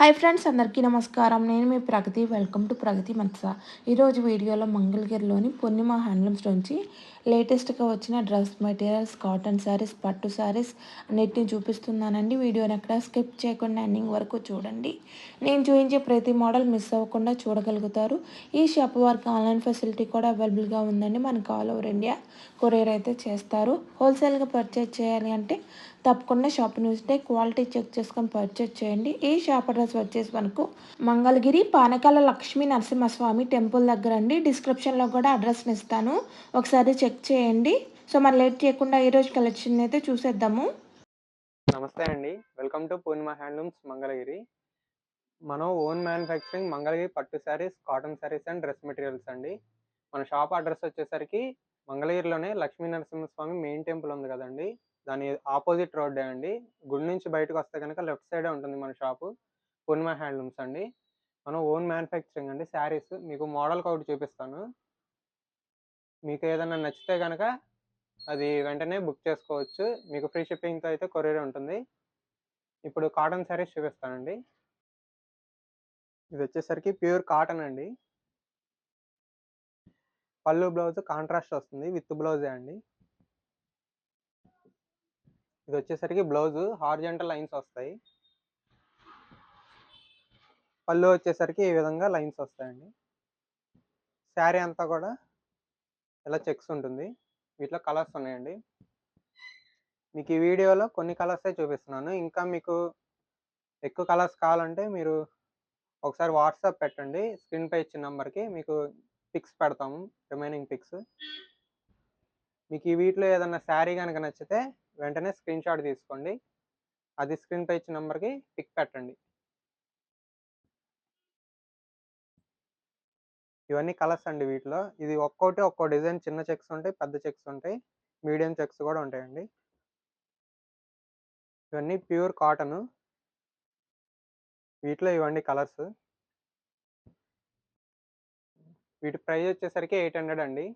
Hi friends అందరికీ నమస్కారం. నేను మీ ప్రగతి. వెల్కమ్ టు ప్రగతి మత్స. ఈరోజు వీడియోలో మంగళగిరిలోని పూర్ణిమ హ్యాండ్లూమ్స్ నుంచి లేటెస్ట్గా వచ్చిన డ్రెస్ మెటీరియల్స్ కాటన్ శారీస్ పట్టు శారీస్ అన్నిటిని చూపిస్తున్నానండి. వీడియోని ఎక్కడ స్కిప్ చేయకుండా ఎండింగ్ వరకు చూడండి. నేను చూపించే ప్రతి మోడల్ మిస్ అవ్వకుండా చూడగలుగుతారు. ఈ షాప్ వారికి ఆన్లైన్ ఫెసిలిటీ కూడా అవైలబుల్గా ఉందండి. మనకు ఆల్ ఓవర్ ఇండియా కొరియర్ అయితే చేస్తారు. హోల్సేల్గా పర్చేజ్ చేయాలి అంటే తప్పకుండా షాప్ చూస్తే క్వాలిటీ చెక్ చేసుకొని పర్చేజ్ చేయండి. ఈ షాప్ అడ్రస్ వచ్చేసి మనకు మంగళగిరి పానకాల లక్ష్మీ నరసింహస్వామి టెంపుల్ దగ్గర అండి. డిస్క్రిప్షన్లో కూడా అడ్రస్ని ఇస్తాను. ఒకసారి చెక్ చేయండి. సో మరి లేట్ చేయకుండా ఈరోజు కలెక్షన్ అయితే చూసేద్దాము. నమస్తే అండి. Welcome to Purnima handlooms Mangalagiri. మనం ఓన్ మ్యానుఫ్యాక్చరింగ్ మంగళగిరి పట్టు saris cotton saris and dress materials అండి. మన షాప్ అడ్రస్ వచ్చేసరికి మంగళగిరిలోనే లక్ష్మీ నరసింహస్వామి మెయిన్ టెంపుల్ ఉంది కదండి. దాని ఆపోజిట్ రోడ్డే అండి. గుడి నుంచి బయటకు వస్తే కనుక లెఫ్ట్ సైడే ఉంటుంది మన షాపు. పూర్ణిమ హ్యాండ్లూమ్స్ అండి. మనం ఓన్ మ్యానుఫ్యాక్చరింగ్ అండి. శారీస్ మీకు మోడల్ ఒకటి చూపిస్తాను. మీకు ఏదైనా నచ్చితే కనుక అది వెంటనే బుక్ చేసుకోవచ్చు. మీకు ఫ్రీ షిప్పింగ్తో అయితే కొరియర్ ఉంటుంది. ఇప్పుడు కాటన్ శారీస్ చూపిస్తానండి. ఇది వచ్చేసరికి ప్యూర్ కాటన్ అండి. పళ్ళు బ్లౌజ్ కాంట్రాస్ట్ వస్తుంది విత్ బ్లౌజే అండి. ఇది వచ్చేసరికి బ్లౌజ్ హార్జెంటల్ లైన్స్ వస్తాయి. పళ్ళు వచ్చేసరికి ఈ విధంగా లైన్స్ వస్తాయండి. శారీ అంతా కూడా ఇలా చెక్స్ ఉంటుంది. వీటిలో కలర్స్ ఉన్నాయండి. మీకు ఈ వీడియోలో కొన్ని కలర్సే చూపిస్తున్నాను. ఇంకా మీకు ఎక్కువ కలర్స్ కావాలంటే మీరు ఒకసారి వాట్సాప్ పెట్టండి. స్క్రీన్ పై ఇచ్చిన నెంబర్కి మీకు పిక్స్ పెడతాము రిమైనింగ్ పిక్స్. మీకు ఈ వీటిలో ఏదైనా శారీ కనుక నచ్చితే వెంటనే స్క్రీన్ షాట్ తీసుకోండి. అది స్క్రీన్ పై ఇచ్చిన నెంబర్కి పిక్ పెట్టండి. ఇవన్నీ కలర్స్ అండి వీటిలో. ఇది ఒక్కోటి ఒక్కో డిజైన్ చిన్న చెక్స్ ఉంటాయి పెద్ద చెక్స్ ఉంటాయి మీడియం చెక్స్ కూడా ఉంటాయండి. ఇవన్నీ ప్యూర్ కాటన్. వీటిలో ఇవన్నీ కలర్స్. వీటి ప్రైస్ వచ్చేసరికి ఎయిట్ హండ్రెడ్ అండి.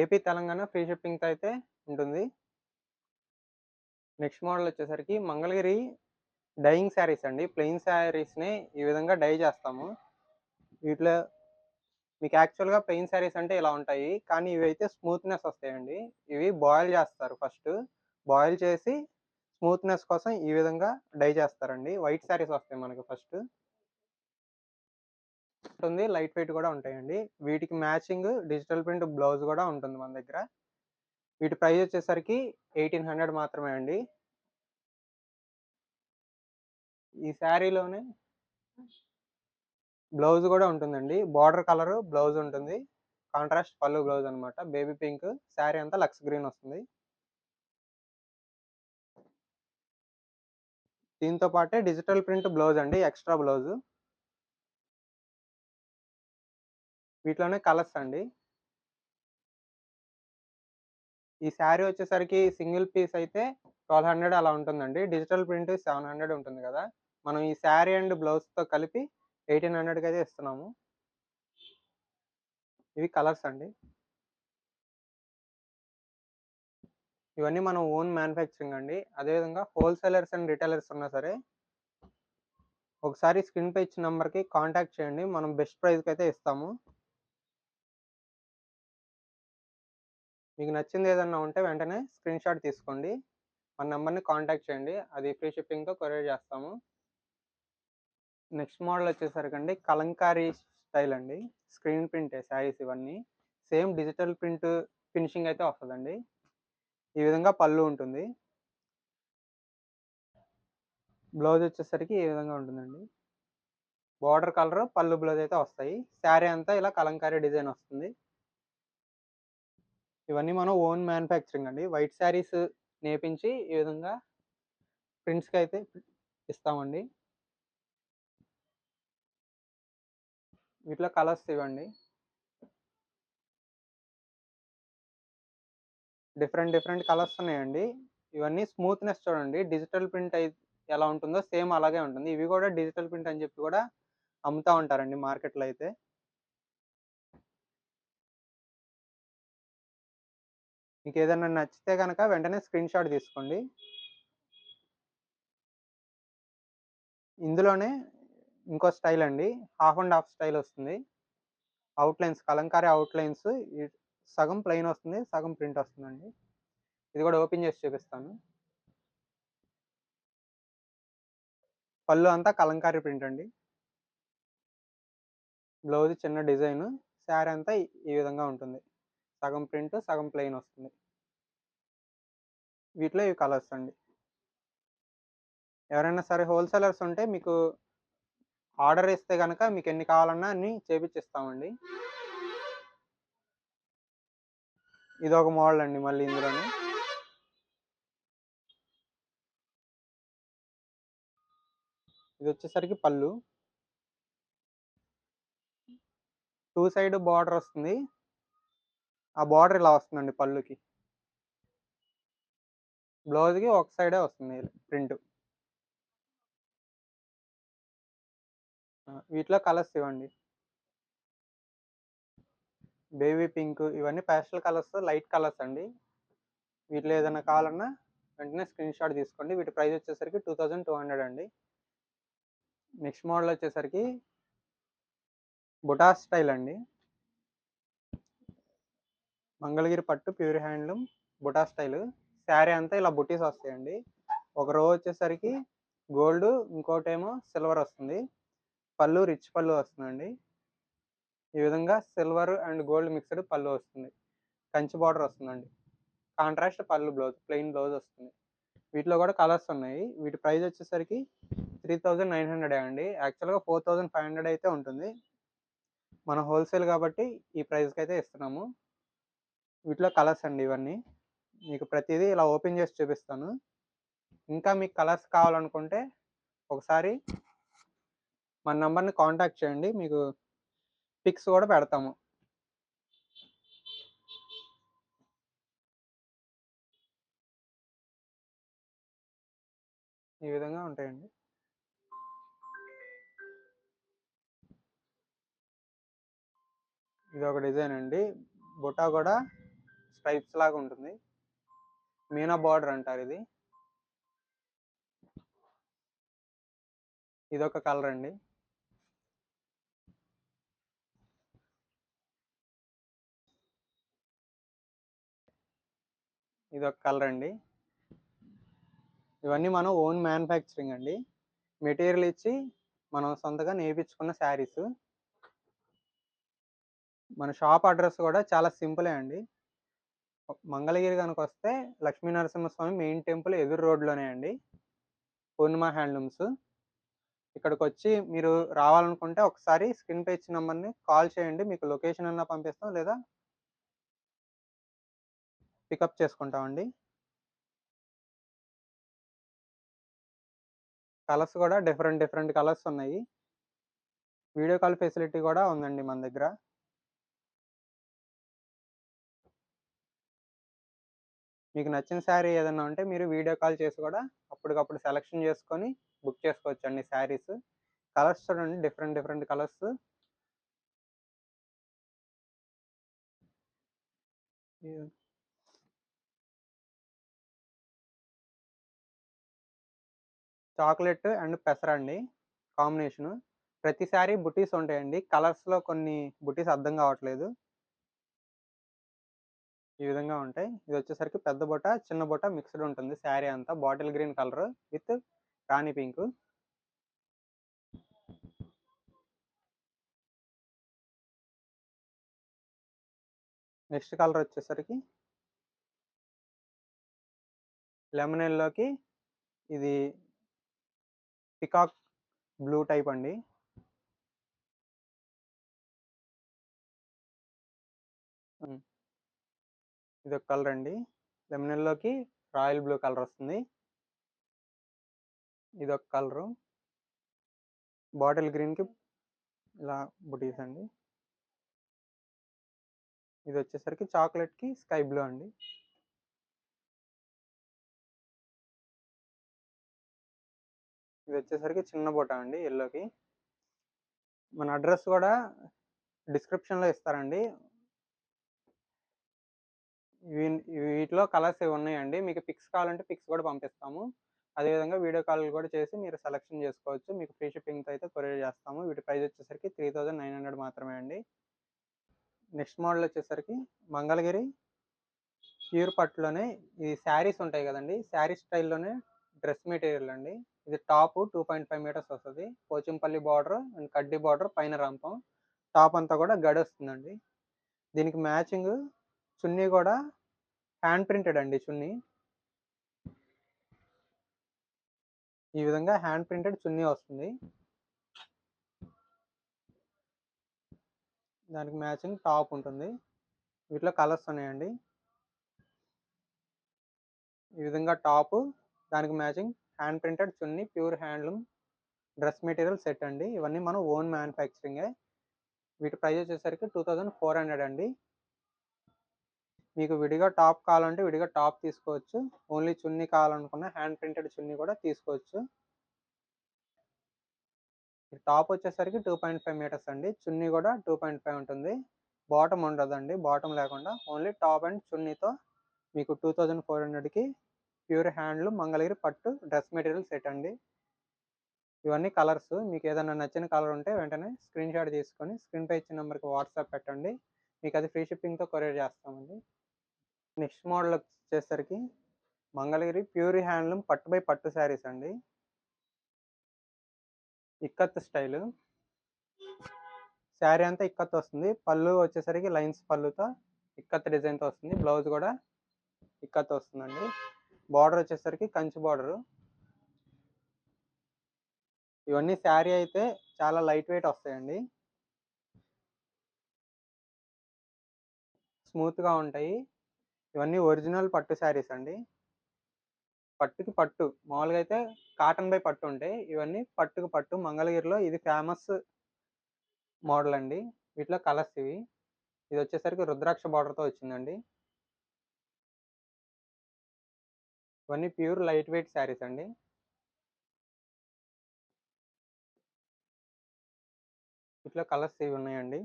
ఏపీ తెలంగాణ ఫ్రీ షిప్పింగ్తో అయితే ఉంటుంది. నెక్స్ట్ మోడల్ వచ్చేసరికి మంగళగిరి డైయింగ్ శారీస్ అండి. ప్లెయిన్ శారీస్ని ఈ విధంగా డై చేస్తాము. వీటిలో మీకు యాక్చువల్గా ప్లెయిన్ శారీస్ అంటే ఇలా ఉంటాయి. కానీ ఇవి అయితే స్మూత్నెస్ వస్తాయండి. ఇవి బాయిల్ చేస్తారు ఫస్ట్. బాయిల్ చేసి స్మూత్నెస్ కోసం ఈ విధంగా డై చేస్తారండి. వైట్ శారీస్ వస్తాయి మనకి ఫస్ట్. ఉంటుంది. లైట్ వెయిట్ కూడా ఉంటాయండి. వీటికి మ్యాచింగ్ డిజిటల్ ప్రింట్ బ్లౌజ్ కూడా ఉంటుంది మన దగ్గర. వీటి ప్రైస్ వచ్చేసరికి ఎయిటీన్ హండ్రెడ్ మాత్రమే అండి. ఈ శారీలోనే బ్లౌజ్ కూడా ఉంటుందండి. బార్డర్ కలర్ బ్లౌజ్ ఉంటుంది. కాంట్రాస్ట్ పళ్ళు బ్లౌజ్ అనమాట బేబీ పింక్ శారీ అంతా లక్స్ గ్రీన్ వస్తుంది. దీంతో పాటే డిజిటల్ ప్రింట్ బ్లౌజ్ అండి. Extra blouse. వీటిలోనే కలర్స్ అండి. ఈ శారీ వచ్చేసరికి సింగిల్ పీస్ అయితే ట్వెల్వ్ హండ్రెడ్ అలా ఉంటుందండి. డిజిటల్ ప్రింట్ సెవెన్ హండ్రెడ్ ఉంటుంది కదా! మనం ఈ శారీ అండ్ బ్లౌజ్తో కలిపి ఎయిటీన్ హండ్రెడ్కి అయితే ఇస్తున్నాము. ఇవి కలర్స్ అండి. ఇవన్నీ మనం ఓన్ మ్యానుఫ్యాక్చరింగ్ అండి. అదేవిధంగా హోల్సేలర్స్ అండ్ రిటైలర్స్ ఉన్నా సరే ఒకసారి స్క్రీన్ పై ఇచ్చిన నెంబర్కి కాంటాక్ట్ చేయండి. మనం బెస్ట్ ప్రైస్కి అయితే ఇస్తాము. మీకు నచ్చింది ఏదన్నా ఉంటే వెంటనే స్క్రీన్ షాట్ తీసుకోండి. మన నెంబర్ని కాంటాక్ట్ చేయండి. అది ఫ్రీ షిప్పింగ్తో కొరియర్ చేస్తాము. నెక్స్ట్ మోడల్ వచ్చేసరికి అండి కలంకారీ స్టైల్ అండి. స్క్రీన్ ప్రింట్ శారీస్ ఇవన్నీ. సేమ్ డిజిటల్ ప్రింట్ ఫినిషింగ్ అయితే వస్తుందండి. ఈ విధంగా పళ్ళు ఉంటుంది. బ్లౌజ్ వచ్చేసరికి ఈ విధంగా ఉంటుందండి. బార్డర్ కలర్ పళ్ళు బ్లౌజ్ అయితే వస్తాయి. శారీ అంతా ఇలా కలంకారీ డిజైన్ వస్తుంది. ఇవన్నీ మనం ఓన్ మ్యానుఫ్యాక్చరింగ్ అండి. వైట్ శారీస్ నేపించి ఈ విధంగా ప్రింట్స్కి అయితే ఇస్తామండి. వీటిలో కలర్స్ ఇవ్వండి. డిఫరెంట్ డిఫరెంట్ కలర్స్ ఉన్నాయండి. ఇవన్నీ స్మూత్నెస్ చూడండి. డిజిటల్ ప్రింట్ అయితే ఎలా ఉంటుందో సేమ్ అలాగే ఉంటుంది. ఇవి కూడా డిజిటల్ ప్రింట్ అని చెప్పి కూడా అమ్ముతూ ఉంటారండి మార్కెట్లో అయితే. మీకు ఏదైనా నచ్చితే కనుక వెంటనే స్క్రీన్ షాట్ తీసుకోండి. ఇందులోనే ఇంకో స్టైల్ అండి. హాఫ్ అండ్ హాఫ్ స్టైల్ వస్తుంది. అవుట్లైన్స్ కలంకారీ అవుట్లైన్స్ సగం ప్లెయిన్ వస్తుంది సగం ప్రింట్ వస్తుందండి. ఇది కూడా ఓపెన్ చేసి చూపిస్తాను. పళ్ళు అంతా కలంకారీ ప్రింట్ అండి. బ్లౌజ్ చిన్న డిజైన్ శారీ అంతా ఈ- ఈ విధంగా ఉంటుంది. సగం ప్రింట్ సగం ప్లెయిన్ వస్తుంది. వీటిలో ఇవి కలర్స్ అండి. ఎవరైనా సరే హోల్సేలర్స్ ఉంటే మీకు ఆర్డర్ ఇస్తే కనుక మీకు ఎన్ని కావాలన్నా అన్ని చేపించిస్తామండి ఇది ఒక మోడల్ అండి మళ్ళీ ఇందులోనే. ఇది వచ్చేసరికి పళ్ళు. టూ సైడ్ బార్డర్ వస్తుంది. ఆ బార్డర్ ఇలా వస్తుందండి పళ్ళుకి. బ్లౌజ్కి ఒక సైడే వస్తుంది ప్రింట్. వీటిలో కలర్స్ ఇవ్వండి. బేబీ పింక్ ఇవన్నీ ప్యాస్టల్ కలర్స్ లైట్ కలర్స్ అండి. వీటిలో ఏదైనా కావాలన్నా వెంటనే స్క్రీన్ షాట్ తీసుకోండి. వీటి ప్రైస్ వచ్చేసరికి టూ థౌజండ్ టూ హండ్రెడ్ అండి. నెక్స్ట్ మోడల్ వచ్చేసరికి బుటా స్టైల్ అండి. మంగళగిరి పట్టు pure handloom buta style. Sari అంతా ఇలా బుటీస్ వస్తాయండి. ఒక రో వచ్చేసరికి గోల్డ్ ఇంకోటేమో సిల్వర్ వస్తుంది. పళ్ళు రిచ్ పళ్ళు వస్తుందండి. ఈ విధంగా సిల్వర్ అండ్ గోల్డ్ మిక్స్డ్ పళ్ళు వస్తుంది. కంచి బార్డర్ వస్తుందండి. కాంట్రాస్ట్ పళ్ళు బ్లౌజ్ ప్లెయిన్ బ్లౌజ్ వస్తుంది. వీటిలో కూడా కలర్స్ ఉన్నాయి. వీటి ప్రైస్ వచ్చేసరికి త్రీ థౌజండ్ నైన్ హండ్రెడ్ అండి. యాక్చువల్గా ఫోర్ థౌజండ్ ఫైవ్ హండ్రెడ్ అయితే ఉంటుంది. మన హోల్సేల్ కాబట్టి ఈ ప్రైస్కి అయితే ఇస్తున్నాము. వీటిలో కలర్స్ అండి ఇవన్నీ. మీకు ప్రతిదీ ఇలా ఓపెన్ చేసి చూపిస్తాను. ఇంకా మీకు కలర్స్ కావాలనుకుంటే ఒకసారి మన నెంబర్ని కాంటాక్ట్ చేయండి. మీకు పిక్స్ కూడా పెడతాము. ఈ విధంగా ఉంటాయండి. ఇది ఒక డిజైన్ అండి. బుటా కూడా స్ట్రైప్స్ లాగా ఉంటుంది. మీనా బార్డర్ అంటారు ఇది. ఇది ఒక కలర్ అండి. ఇది ఒక కలర్ అండి. ఇవన్నీ మనం ఓన్ మ్యానుఫ్యాక్చరింగ్ అండి. మెటీరియల్ ఇచ్చి మనం సొంతగా నేర్పించుకున్న శారీస్. మన షాప్ అడ్రస్ కూడా చాలా సింపులే అండి. మంగళగిరి కనుక వస్తే లక్ష్మీ నరసింహస్వామి మెయిన్ టెంపుల్ ఎదురు రోడ్లోనే అండి. పూర్ణిమ హ్యాండ్లూమ్స్. ఇక్కడికి వచ్చి మీరు రావాలనుకుంటే ఒకసారి స్క్రీన్ పై ఇచ్చిన నెంబర్ని కాల్ చేయండి. మీకు లొకేషన్ అన్నా పంపిస్తాం లేదా పికప్ చేసుకుంటామండి. కలర్స్ కూడా డిఫరెంట్ డిఫరెంట్ కలర్స్ ఉన్నాయి. వీడియో కాల్ ఫెసిలిటీ కూడా ఉందండి మన దగ్గర. మీకు నచ్చిన శారీ ఏదైనా ఉంటే మీరు వీడియో కాల్ చేసి కూడా అప్పటికప్పుడు సెలెక్షన్ చేసుకొని బుక్ చేసుకోవచ్చు అండి శారీస్. కలర్స్ చూడండి different different colours. Chocolate and పెసర అండి కాంబినేషను. ప్రతి శారీ బుటీస్ ఉంటాయండి. కలర్స్లో కొన్ని బుటీస్ అర్థం కావట్లేదు. ఈ విధంగా ఉంటాయి. ఇది వచ్చేసరికి పెద్ద బుట్ట చిన్న బుట్ట మిక్స్డ్ ఉంటుంది. శారీ అంతా bottle green colour with rani pink. Next colour వచ్చేసరికి లెమన్ ఎల్లోకి ఇది పికాక్ బ్లూ టైప్ అండి. ఉమ్. ఇది ఒక కలర్ అండి. లెమినల్లోకి రాయల్ బ్లూ కలర్ వస్తుంది ఇది ఒక కలరు. బాటిల్ గ్రీన్కి ఇలా బుటీస్ అండి. ఇది వచ్చేసరికి చాక్లెట్కి స్కై బ్లూ అండి. ఇది వచ్చేసరికి చిన్న బుట్ట అండి ఎల్లోకి మన అడ్రస్ కూడా డిస్క్రిప్షన్లో ఇస్తారండి. వీటిలో కలర్స్ ఇవి ఉన్నాయండి? మీకు పిక్స్ కావాలంటే పిక్స్ కూడా పంపిస్తాము. అదేవిధంగా వీడియో కాల్ కూడా చేసి మీరు సెలెక్షన్ చేసుకోవచ్చు. మీకు ఫ్రీ షిప్పింగ్తో అయితే కొరియర్ చేస్తాము. వీటి ప్రైస్ వచ్చేసరికి త్రీ థౌజండ్ నైన్ హండ్రెడ్ మాత్రమే అండి. నెక్స్ట్ మోడల్ వచ్చేసరికి మంగళగిరి ప్యూర్ పట్టులోనే ఈ శారీస్ ఉంటాయి కదండి. శారీ స్టైల్లోనే డ్రెస్ మెటీరియల్ అండి. ఇది top two point five metres వస్తుంది. పోచంపల్లి బార్డర్ అండ్ కడ్డీ బార్డర్ పైన రంపం. టాప్ అంతా కూడా గడి వస్తుందండి. దీనికి మ్యాచింగ్ చున్నీ కూడా హ్యాండ్ ప్రింటెడ్ అండి చున్నీ. ఈ విధంగా హ్యాండ్ ప్రింటెడ్ చున్నీ వస్తుంది. దానికి మ్యాచింగ్ టాప్ ఉంటుంది. వీటిలో కలర్స్ ఉన్నాయండి. ఈ విధంగా టాప్ దానికి matching hand printed chunni pure handloom dress material set అండి. ఇవన్నీ మనం ఓన్ మ్యానుఫ్యాక్చరింగే వీటి ప్రైస్ వచ్చేసరికి టూ థౌజండ్ ఫోర్ హండ్రెడ్ అండి. మీకు విడిగా టాప్ కావాలంటే విడిగా టాప్ తీసుకోవచ్చు. ఓన్లీ చున్నీ కావాలనుకున్న హ్యాండ్ ప్రింటెడ్ చున్నీ కూడా తీసుకోవచ్చు. టాప్ వచ్చేసరికి టూ పాయింట్ ఫైవ్ మీటర్స్ అండి. చున్నీ కూడా టూ పాయింట్ ఫైవ్ ఉంటుంది. బాటమ్ ఉండదండి. బాటమ్ లేకుండా ఓన్లీ టాప్ అండ్ చున్నీతో మీకు టూ థౌజండ్ ఫోర్ హండ్రెడ్కి ప్యూర్ హ్యాండ్లు మంగళగిరి పట్టు డ్రెస్ మెటీరియల్ సెట్ అండి. ఇవన్నీ కలర్స్. మీకు ఏదైనా నచ్చిన కలర్ ఉంటే వెంటనే స్క్రీన్ షాట్ తీసుకొని స్క్రీన్పై ఇచ్చిన నెంబర్కి వాట్సాప్ పెట్టండి. మీకు అది ఫ్రీ షిప్పింగ్తో కొరియర్ చేస్తామండి. నెక్స్ట్ మోడల్ వచ్చేసరికి మంగళగిరి ప్యూర్ హ్యాండ్లూమ్ పట్టు బై పట్టు శారీస్ అండి. ఇక్కత్ స్టైల్. శారీ అంతా ఇక్కత్ వస్తుంది. పళ్ళు వచ్చేసరికి లైన్స్ పళ్ళుతో ఇక్కత్ డిజైన్తో వస్తుంది. బ్లౌజ్ కూడా ఇక్కత్ వస్తుందండి. బార్డర్ వచ్చేసరికి కంచి బార్డర్. ఇవన్నీ శారీ అయితే చాలా లైట్ వెయిట్ వస్తాయండి. స్మూత్గా ఉంటాయి. ఇవన్నీ ఒరిజినల్ పట్టు శారీస్ అండి. పట్టుకి పట్టు. మామూలుగా అయితే కాటన్ బై పట్టు ఉంటాయి. ఇవన్నీ పట్టుకు పట్టు. మంగళగిరిలో ఇది ఫేమస్ మోడల్ అండి. వీటిలో కలర్స్ ఇవి. ఇది వచ్చేసరికి రుద్రాక్ష బార్డర్తో వచ్చిందండి. ఇవన్నీ ప్యూర్ లైట్ వెయిట్ శారీస్ అండి. వీటిలో కలర్స్ ఇవి ఉన్నాయండి.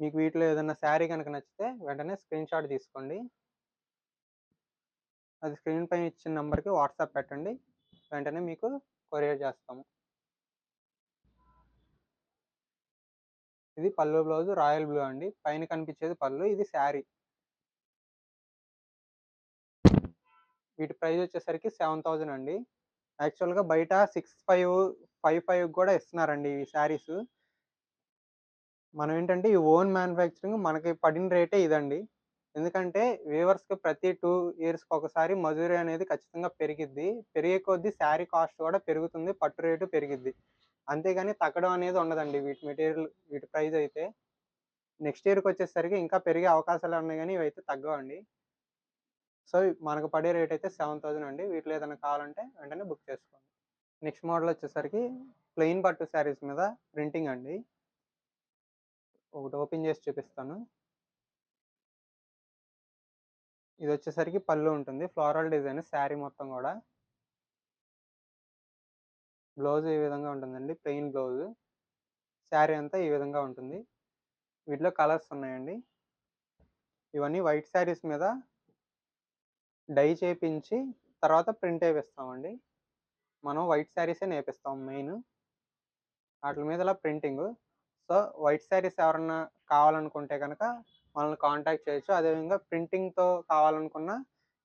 మీకు వీటిలో ఏదైనా శారీ కనుక నచ్చితే వెంటనే స్క్రీన్ షాట్ తీసుకోండి. అది స్క్రీన్ పైన ఇచ్చిన నెంబర్కి వాట్సాప్ పెట్టండి. వెంటనే మీకు కొరియర్ చేస్తాము. ఇది పళ్ళు బ్లౌజ్ రాయల్ బ్లూ అండి. పైన కనిపించేది పళ్ళు ఇది శారీ. వీటి ప్రైస్ వచ్చేసరికి సెవెన్ థౌజండ్ అండి. యాక్చువల్గా బయట సిక్స్ ఫైవ్ ఫైవ్ ఫైవ్ కూడా ఇస్తున్నారండి ఈ శారీస్. మనం ఏంటంటే ఈ ఓన్ మ్యానుఫ్యాక్చరింగ్ మనకి పడిన రేటే ఇదండి. ఎందుకంటే వీవర్స్కి ప్రతి టూ ఇయర్స్కి ఒకసారి మజూరీ అనేది ఖచ్చితంగా పెరిగిద్ది. పెరిగే కొద్దీ శారీ కాస్ట్ కూడా పెరుగుతుంది పట్టు రేటు పెరిగిద్ది. అంతేగాని తగ్గడం అనేది ఉండదండి వీటి మెటీరియల్ వీటి ప్రైస్ అయితే. నెక్స్ట్ ఇయర్కి వచ్చేసరికి ఇంకా పెరిగే అవకాశాలు ఉన్నాయి కానీ ఇవైతే తగ్గవండి. సో మనకు పడే రేట్ అయితే సెవెన్ థౌజండ్ అండి. వీటిలో ఏదైనా కావాలంటే వెంటనే బుక్ చేసుకోండి. నెక్స్ట్ మోడల్ వచ్చేసరికి ప్లెయిన్ పట్టు శారీస్ మీద ప్రింటింగ్ అండి. ఒకటి ఓపెన్ చేసి చూపిస్తాను. ఇది వచ్చేసరికి పళ్ళు ఉంటుంది. ఫ్లోరల్ డిజైన్ శారీ మొత్తం కూడా. బ్లౌజ్ ఈ విధంగా ఉంటుందండి. Plain blouse. శారీ అంతా ఈ విధంగా ఉంటుంది. వీటిలో కలర్స్ ఉన్నాయండి. ఇవన్నీ వైట్ శారీస్ మీద డై చేపించి తర్వాత ప్రింట్ వేపిస్తామండి. మనం వైట్ శారీసే నేపిస్తాం మెయిన్. వాటి మీద ఇలా ప్రింటింగ్. సో వైట్ శారీస్ ఎవరన్నా కావాలనుకుంటే కనుక మనల్ని కాంటాక్ట్ చేయొచ్చు. అదేవిధంగా ప్రింటింగ్తో కావాలనుకున్నా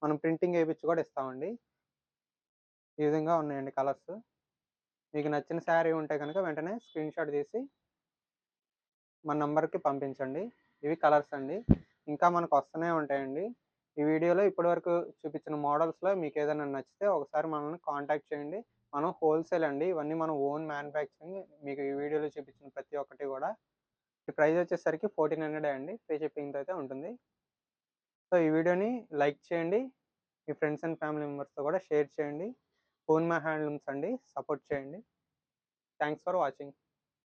మనం ప్రింటింగ్ వేయించి కూడా ఇస్తామండి. ఈ విధంగా ఉన్నాయండి కలర్స్. మీకు నచ్చిన శారీ ఉంటే కనుక వెంటనే స్క్రీన్ షాట్ తీసి మన నెంబర్కి పంపించండి. ఇవి కలర్స్ అండి. ఇంకా మనకు వస్తూనే ఉంటాయండి. ఈ వీడియోలో ఇప్పటివరకు చూపించిన మోడల్స్లో మీకు ఏదైనా నచ్చితే ఒకసారి మనల్ని కాంటాక్ట్ చేయండి. మనం హోల్సేల్ అండి. ఇవన్నీ మనం ఓన్ మ్యానుఫ్యాక్చరింగ్ మీకు ఈ వీడియోలో చూపించిన ప్రతి ఒక్కటి కూడా. ఈ ప్రైస్ వచ్చేసరికి ఫోర్టీన్ హండ్రెడ్ అండి. ఫ్రీ షిప్పింగ్తో అయితే ఉంటుంది. సో ఈ వీడియోని లైక్ చేయండి. మీ ఫ్రెండ్స్ అండ్ ఫ్యామిలీ మెంబర్స్తో కూడా షేర్ చేయండి. ఓన్ మై హ్యాండ్లూమ్స్ అండి. సపోర్ట్ చేయండి. Thanks for watching.